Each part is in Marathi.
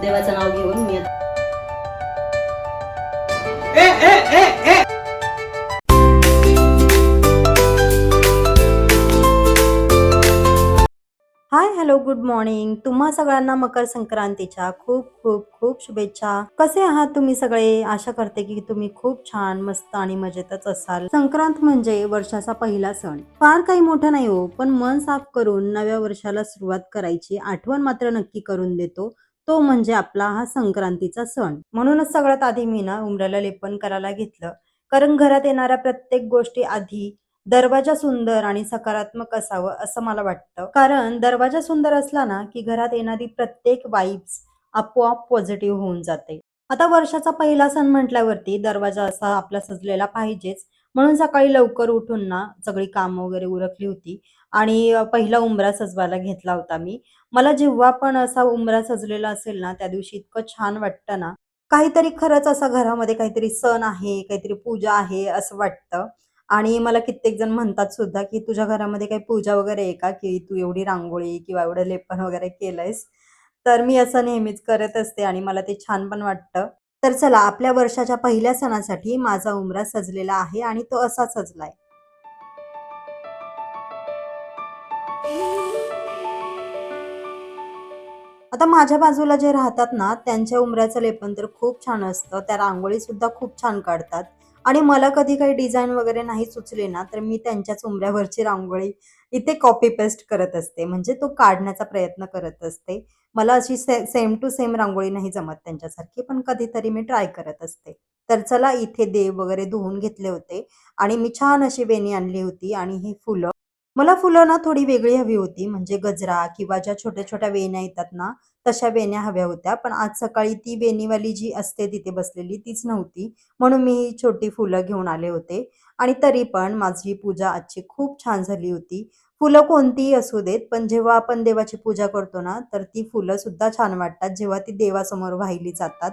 देवाचं नाव घेऊन मी हाय हॅलो गुड मॉर्निंग तुम्हा सगळ्यांना मकर संक्रांतीच्या खूप खूप खूप शुभेच्छा. कसे आहात तुम्ही सगळे? आशा करते की तुम्ही खूप छान मस्त आणि मजेतच असाल. संक्रांत म्हणजे वर्षाचा पहिला सण. फार काही मोठं नाही हो पण मन साफ करून नव्या वर्षाला सुरुवात करायची आठवण मात्र नक्की करून देतो. तो म्हणजे आपला हा संक्रांतीचा सण. म्हणूनच सगळ्यात आधी मी ना उमऱ्याला लेपन करायला घेतलं. कारण घरात येणाऱ्या प्रत्येक गोष्टी आधी दरवाजा सुंदर आणि सकारात्मक असावं असं मला वाटतं. कारण दरवाजा सुंदर असला ना की घरात येणारी प्रत्येक वाईब्स आपोआप पॉझिटिव्ह होऊन जाते. आता वर्षाचा पहिला सण म्हटल्यावरती दरवाजा असा आपला सजलेला पाहिजेच. म्हणून सकाळी लवकर उठून ना सगळी कामं वगैरे उरकली होती. आणि पहिला उंबरा सजवायला घेतला होता मी. मला जेव्हा पण असा उंबरा सजलेला असेल ना त्या दिवशी इतकं छान वाटतं ना. काहीतरी खरंच असा घरामध्ये काहीतरी सण आहे काहीतरी पूजा आहे असं वाटतं. आणि मला कित्येक जण म्हणतात सुद्धा की तुझ्या घरामध्ये काही पूजा वगैरे आहे का? की तू एवढी रांगोळी किंवा एवढं लेपन वगैरे केलंयस? तर मी असं नेहमीच करत असते आणि मला ते छान पण वाटतं. तर चला आपल्या वर्षाच्या पहिल्या सणासाठी माझा उमरा सजलेला आहे आणि तो असा सजलाय. आता माझ्या बाजूला जे राहतात ना त्यांच्या उमऱ्याचं लेपन तर खूप छान असतं. त्या रांगोळी सुद्धा खूप छान काढतात. आणि मला कधी काही डिझाईन वगैरे नाही सुचले ना तर मी त्यांच्याच उमऱ्यावरची रांगोळी इथे कॉपी पेस्ट करत असते. म्हणजे तो काढण्याचा प्रयत्न करत असते. मला अशी से सेम टू सेम रांगोळी नाही जमत त्यांच्यासारखी पण कधीतरी मी ट्राय करत असते. तर चला इथे देव वगैरे धुवून घेतले होते. आणि मी छान अशी वेणी आणली होती आणि ही फुलं मला फुलं ना थोडी वेगळी हवी होती. म्हणजे गजरा किंवा ज्या छोट्या छोट्या वेण्या येतात ना तशा वेण्या हव्या होत्या. पण आज सकाळी ती वेणीवाली जी असते तिथे बसलेली तीच नव्हती. म्हणून मी ही छोटी फुलं घेऊन आले होते. आणि तरी पण माझी पूजा आजची खूप छान झाली होती. फुलं कोणतीही असू देत पण जेव्हा आपण देवाची पूजा करतो ना तर ती फुलं सुद्धा छान वाटतात. जेव्हा ती देवासमोर वाहिली जातात.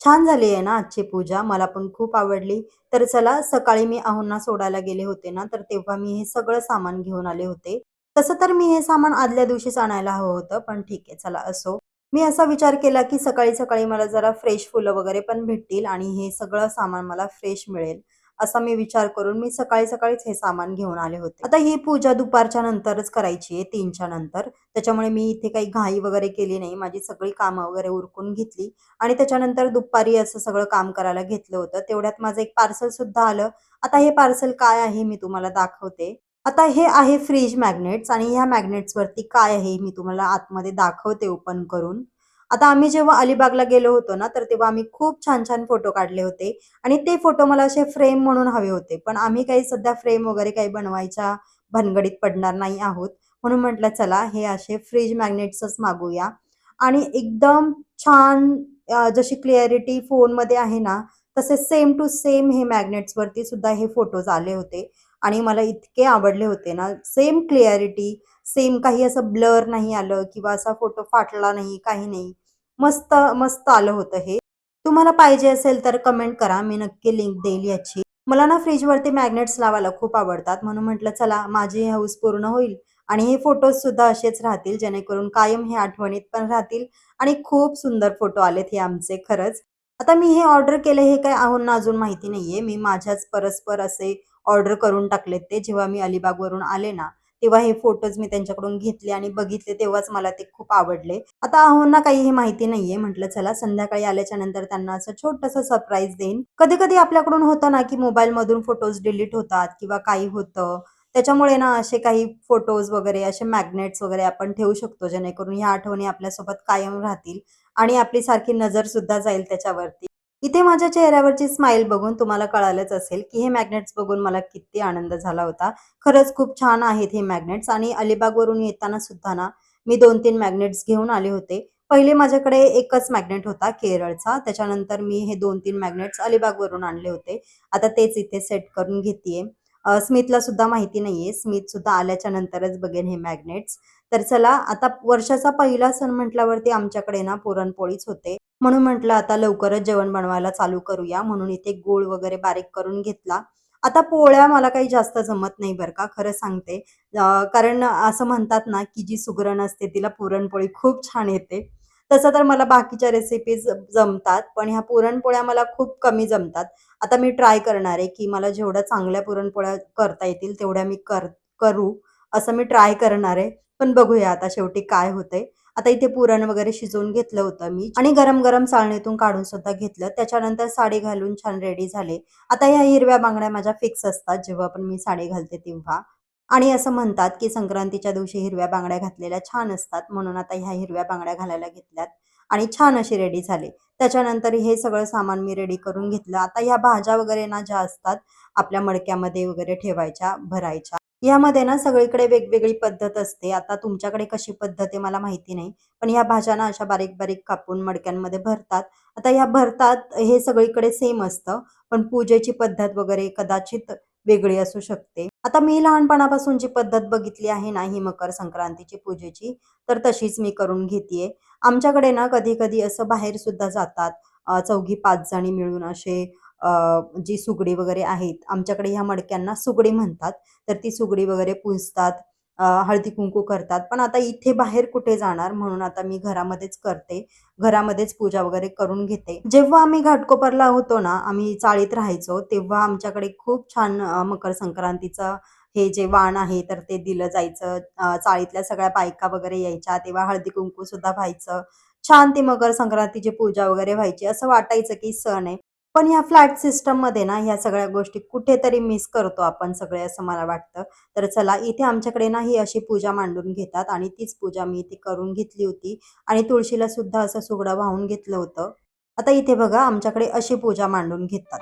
छान झाली आहे ना आजची पूजा. मला पण खूप आवडली. तर चला सकाळी मी आहोंना सोडायला गेले होते ना तर तेव्हा मी हे सगळं सामान घेऊन आले होते. तसं तर मी हे सामान आदल्या दिवशीच आणायला हवं होतं पण ठीक आहे चला असो. मी असा विचार केला की सकाळी सकाळी मला जरा फ्रेश फुलं वगैरे पण भेटतील आणि हे सगळं सामान मला फ्रेश मिळेल. असा मी विचार करून मी सकाळी सकाळीच हे सामान घेऊन आले होते. आता ही पूजा दुपारच्या नंतरच करायची आहे तीनच्या नंतर. त्याच्यामुळे मी इथे काही घाई वगैरे केली नाही. माझी सगळी कामं वगैरे उरकून घेतली. आणि त्याच्यानंतर दुपारी असं सगळं काम करायला घेतलं होतं. तेवढ्यात माझं एक पार्सल सुद्धा आलं. आता हे पार्सल काय आहे मी तुम्हाला दाखवते. आता हे आहे फ्रीज मॅग्नेट्स आणि ह्या मॅग्नेट्स वरती काय आहे मी तुम्हाला आतमध्ये दाखवते ओपन करून. आता आम्ही जेव्हा अलिबागला गेलो होतो ना तर तेव्हा आम्ही खूप छान छान फोटो काढले होते. आणि ते फोटो मला असे फ्रेम म्हणून हवे होते. पण आम्ही काही सध्या फ्रेम वगैरे काही बनवायच्या भानगडीत पडणार नाही आहोत. म्हणून म्हटलं चला हे असे फ्रीज मॅग्नेट्सच मागूया. आणि एकदम छान जशी क्लिअरिटी फोनमध्ये आहे ना तसे सेम टू सेम हे मॅग्नेट्सवरती सुद्धा हे फोटोज आले होते. आणि मला इतके आवडले होते ना सेम क्लिअरिटी सेम काही असं ब्लर नाही आलं किंवा असा फोटो फाटला नाही काही नाही. मस्त मस्त आलं होतं हे. तुम्हाला पाहिजे असेल तर कमेंट करा. मी नक्की लिंक देईल याची. मला ना फ्रीजवरती मॅग्नेट्स लावायला खूप आवडतात. म्हणून म्हटलं चला माझी हाऊस पूर्ण होईल. आणि हे फोटोज सुद्धा असेच राहतील जेणेकरून कायम हे आठवणीत पण राहतील आणि खूप सुंदर फोटो आलेत हे आमचे खरंच. आता मी हे ऑर्डर केले हे काय आहोंना अजून माहिती नाहीये. मी माझ्याच परस्पर असे ऑर्डर करून टाकलेत ते जेव्हा मी अलिबागवरून आले ना. तेव्हा हे फोटोज मी त्यांच्याकडून घेतले आणि बघितले तेव्हाच मला ते खूप आवडले. आता आहोंना काही हे माहिती नाहीये म्हटलं चला संध्याकाळी आल्याच्यानंतर त्यांना असं छोटंसं सरप्राईज देईन. कधी कधी आपल्याकडून होतं ना की मोबाईल मधून फोटोज डिलीट होतात किंवा काही होतं. त्याच्यामुळे ना असे काही फोटोज वगैरे असे मॅग्नेट्स वगैरे आपण ठेवू शकतो जेणेकरून ह्या आठवणी आपल्यासोबत कायम राहतील आणि आपली सारखी नजर सुद्धा जाईल त्याच्यावरती. इथे माझ्या चेहऱ्यावरची स्माइल बघून तुम्हाला कळालंच असेल की हे मॅग्नेट्स बघून मला किती आनंद झाला होता. खरंच खूप छान आहेत हे मॅग्नेट्स आणि अलिबागवरून येताना सुद्धा ना मी दोन तीन मॅग्नेट्स घेऊन आले होते. पहिले माझ्याकडे एकच मॅग्नेट होता केरळचा. त्याच्यानंतर मी हे दोन तीन मॅग्नेट्स अलिबागवरून आणले होते. आता तेच इथे सेट करून घेतेय. स्मिथला स्मितला सुद्धा माहिती नाहीये. स्मित सुद्धा आल्याच्या नंतरच बघेन हे मॅग्नेट्स तर चला आता वर्षाचा पहिला सण म्हटल्यावरती आमच्याकडे ना पुरणपोळीच होते. म्हणून म्हटलं आता लवकरच जेवण बनवायला चालू करूया. म्हणून इथे गूळ वगैरे बारीक करून घेतला. आता पोळ्या मला काही जास्त जमत नाही बरं का खरं सांगते. कारण असं म्हणतात ना की जी सुगरण असते तिला पुरणपोळी खूप छान येते. तसं तर मला बाकीच्या रेसिपीज जमतात पण ह्या पुरणपोळ्या मला खूप कमी जमतात. आता मी ट्राय करणार आहे की मला जेवढ्या चांगल्या पुरणपोळ्या करता येतील तेवढ्या मी कर करू. असं मी ट्राय करणार आहे. पण बघूया आता शेवटी काय होतंय. आता इथे पुरण वगैरे शिजवून घेतलं होतं मी. आणि गरम गरम चाळणीतून काढून सुद्धा घेतलं. त्याच्यानंतर साडी घालून छान रेडी झाले. आता ह्या हिरव्या बांगड्या माझ्या फिक्स असतात जेव्हा पण मी साडी घालते तेव्हा. आणि असं म्हणतात की संक्रांतीच्या दिवशी हिरव्या बांगड्या घातलेल्या छान असतात. म्हणून आता ह्या हिरव्या बांगड्या घालायला घेतल्यात. आणि छान अशी रेडी झाले. त्याच्यानंतर हे सगळं सामान मी रेडी करून घेतलं. आता ह्या भाज्या वगैरे ना ज्या असतात आपल्या मडक्यामध्ये वगैरे ठेवायच्या भरायच्या. यामध्ये ना सगळीकडे वेगवेगळी पद्धत असते. आता तुमच्याकडे कशी पद्धत आहे मला माहिती नाही पण ह्या भाज्या ना अशा बारीक बारीक कापून मडक्यांमध्ये भरतात. आता ह्या भरतात हे सगळीकडे सेम असतं पण पूजेची पद्धत वगैरे कदाचित वेगळी असू शकते. आता मी लहानपणापासून जी पद्धत बघितली आहे ना ही मकर संक्रांतीची पूजेची तर तशीच मी करून घेतेय. आमच्याकडे ना कधी कधी असं बाहेर सुद्धा जातात चौघी पाच जणी मिळून असे जी सुगडी वगैरे आहेत आमच्याकडे ह्या मडक्यांना सुगडी म्हणतात. तर ती सुगडी वगैरे पुजतात हळदी कुंकू करतात. पण आता इथे बाहेर कुठे जाणार म्हणून आता मी घरामध्येच करते. घरामध्येच पूजा वगैरे करून घेते. जेव्हा आम्ही घाटकोपरला होतो ना आम्ही चाळीत राहायचो तेव्हा आमच्याकडे खूप छान मकर संक्रांतीचं हे जे वाण आहे तर ते दिलं जायचं. चाळीतल्या सगळ्या बायका वगैरे यायच्या तेव्हा हळदी कुंकू सुद्धा व्हायचं. छान ती मकर संक्रांतीची पूजा वगैरे व्हायची. असं वाटायचं की सण आहे. पण ह्या फ्लॅट सिस्टममध्ये ना ह्या सगळ्या गोष्टी कुठेतरी मिस करतो आपण सगळे असं मला वाटतं. तर चला इथे आमच्याकडे ना ही अशी पूजा मांडून घेतात आणि तीच पूजा मी इथे करून घेतली होती आणि तुळशीला सुद्धा असं सुगडं वाहून घेतलं होतं. आता इथे बघा आमच्याकडे अशी पूजा मांडून घेतात.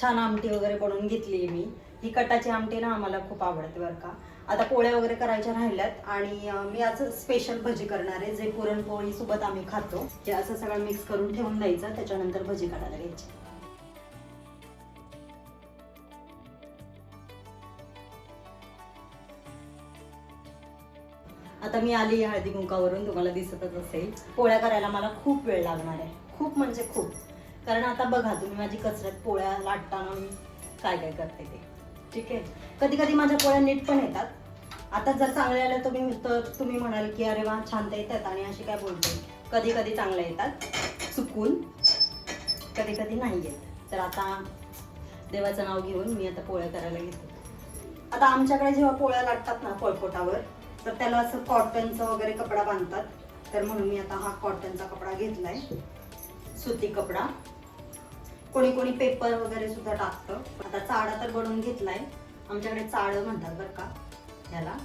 छान आमटी वगैरे बनवून घेतली मी. ही कटाची आमटी ना आम्हाला खूप आवडते बरं का. आता पोळ्या वगैरे करायच्या राहिल्यात आणि मी आज स्पेशल भजी करणार आहे जे पुरणपोळी सोबत आम्ही खातो. जे असं सगळं मिक्स करून ठेवून द्यायचं त्याच्यानंतर भजी काढायला घ्यायची. आता मी आली हळदी कुंकावरून तुम्हाला दिसतच असेल. पोळ्या करायला मला खूप वेळ लागणार आहे. खूप म्हणजे खूप. कारण आता बघा तुम्ही माझी कचऱ्यात पोळ्या लाटताना काय काय करते ते. ठीक आहे? कधी कधी माझ्या पोळ्या नीट पण येतात. आता जर चांगल्या आल्या तुम्ही तर तुम्ही म्हणाल की अरे वा छान तर येतात. आणि अशी काय बोलते? कधी कधी चांगल्या येतात. चुकून. कधी कधी नाही येत. तर आता देवाचं नाव घेऊन मी आता पोळ्या करायला घेते आता आमच्याकडे जेव्हा पोळ्या लाटतात ना पळपोटावर तर त्याला असं कॉटनचा वगैरे कपडा बांधतात. तर म्हणून मी आता हा कॉटनचा कपडा घेतलाय. सुती कपडा. कोणी कोणी पेपर वगैरे सुद्धा टाकतं. आता चाडा तर बनवून घेतलाय. आमच्याकडे चाड म्हणतात बरं का याला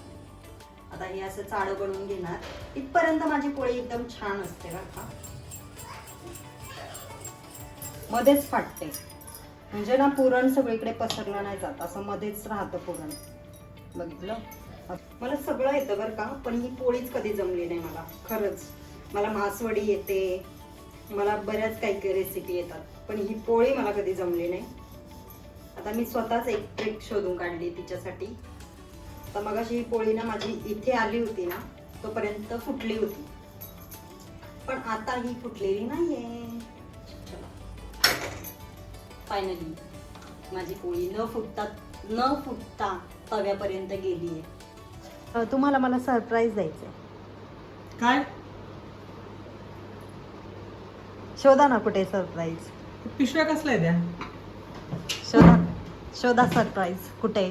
आता हे असं चाड बनवून घेणार. इथपर्यंत माझी पोळी एकदम छान असते बरं का. मध्येच फाटते. म्हणजे ना पुरण सगळीकडे पसरलं नाही जात. असं मध्येच राहतं पुरण. बघितलं? मला सगळं येतं बरं का पण ही पोळीच कधी जमली नाही मला. खरंच. मला मासवडी येते. मला बऱ्याच काही काही रेसिपी येतात. पण ही पोळी मला कधी जमली नाही. आता मी स्वतःच एक ट्रिक शोधून काढली तिच्यासाठी. तर मग अशी ही पोळी ना माझी इथे आली होती ना तोपर्यंत फुटली होती. पण आता ही फुटलेली नाहीये. फायनली माझी पोळी न फुटता न फुटता तव्यापर्यंत गेली आहे तुम्हाला मला सरप्राईज द्यायचं काय? शोधा ना कुठे सरप्राईज पिशव्या कसल्या द्या शोधा शोधा सरप्राईज कुठे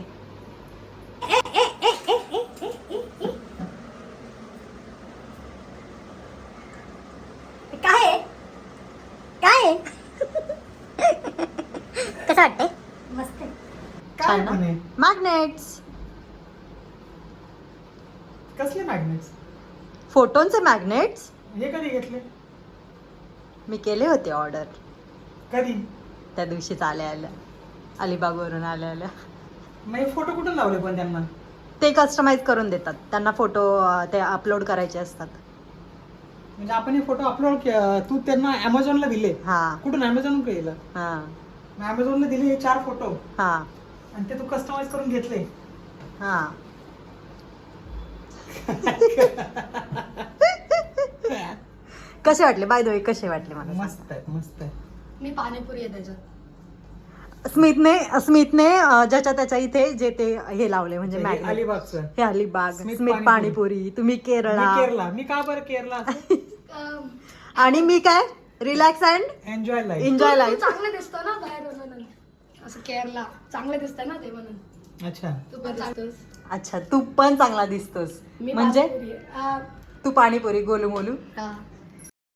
काय आहे? काय आहे? कसं वाटतंय मस्त. काय छान ना? पण आहे? मॅग्नेट्स कसले मॅग्नेट्स फोटोंचे मॅग्नेट्स हे कधी घेतले मी केले होते ऑर्डर. कधी? त्या दिवशीच आल्या आल्या. अलिबागवरून आल्या आल्या. मग फोटो कुठून लावले पण त्यांना? ते कस्टमाइज करून देतात. त्यांना फोटो ते अपलोड करायचे असतात. म्हणजे आपण हे फोटो अपलोड तू त्यांना अमेझॉनला दिले. हा. कुठून? अमेझॉन केलं हा. अमेझॉनला दिले हे चार फोटो. हा. आणि ते तू कस्टमाइज करून घेतले. हा. कसे वाटले? बाय द वे कसे वाटले मला मस्त आहे मस्त आहे मी पाणीपुरी आहे त्याच्यात. स्मितने स्मितने अं, ज्याच्या त्याच्या इथे जे ते हे लावले म्हणजे हे magnet. अलिबागचं. हे अलिबाग. स्मित स्मित पाणीपुरी. पाणीपुरी. तुम्ही मी केरळा. केरला मी का बरं केरला आणि मी काय? Relax and enjoy life enjoy Tu life चांगलं दिसतो ना बाहेर म्हणून असं केरला चांगलं दिसतं ना ते म्हणून. अच्छा. तू पण चालतोस अच्छा तू पण चांगला दिसतोस. म्हणजे? तू पाणीपुरी गोलू मोलू हा.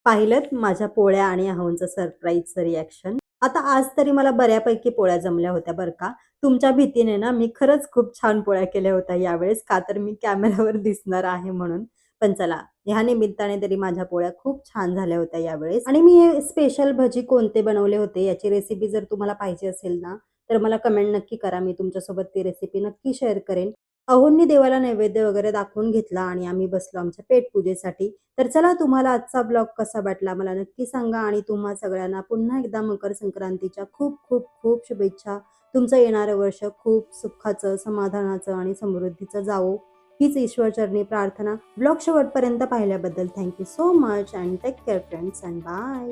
पाहिलं माझ्या पोळ्या आणि अहोंचं सरप्राईजचं रिॲक्शन आता आज तरी मला बऱ्यापैकी पोळ्या जमल्या होत्या बरं का. तुमच्या भीतीने ना मी खरंच खूप छान पोळ्या केल्या होत्या यावेळेस. का तर मी कॅमेऱ्यावर दिसणार आहे म्हणून. पण चला ह्या निमित्ताने तरी माझ्या पोळ्या खूप छान झाल्या होत्या यावेळेस. आणि मी हे स्पेशल भजी कोणते बनवले होते याची रेसिपी जर तुम्हाला पाहिजे असेल ना तर मला कमेंट नक्की करा. मी तुमच्यासोबत ती रेसिपी नक्की शेअर करेन. अहोंनी देवाला नैवेद्य वगैरे दाखवून घेतला आणि आम्ही बसलो आमच्या पेट पूजेसाठी. तर चला तुम्हाला आजचा ब्लॉग कसा वाटला मला नक्की सांगा आणि तुम्हा सगळ्यांना पुन्हा एकदा मकर संक्रांतीच्या खूप खूप खूप शुभेच्छा. तुमचं येणारं वर्ष खूप सुखाचं समाधानाचं आणि समृद्धीचं जावो. हीच ईश्वरचरणी प्रार्थना. ब्लॉग शेवटपर्यंत पाहिल्याबद्दल thank you so much and take care friends and bye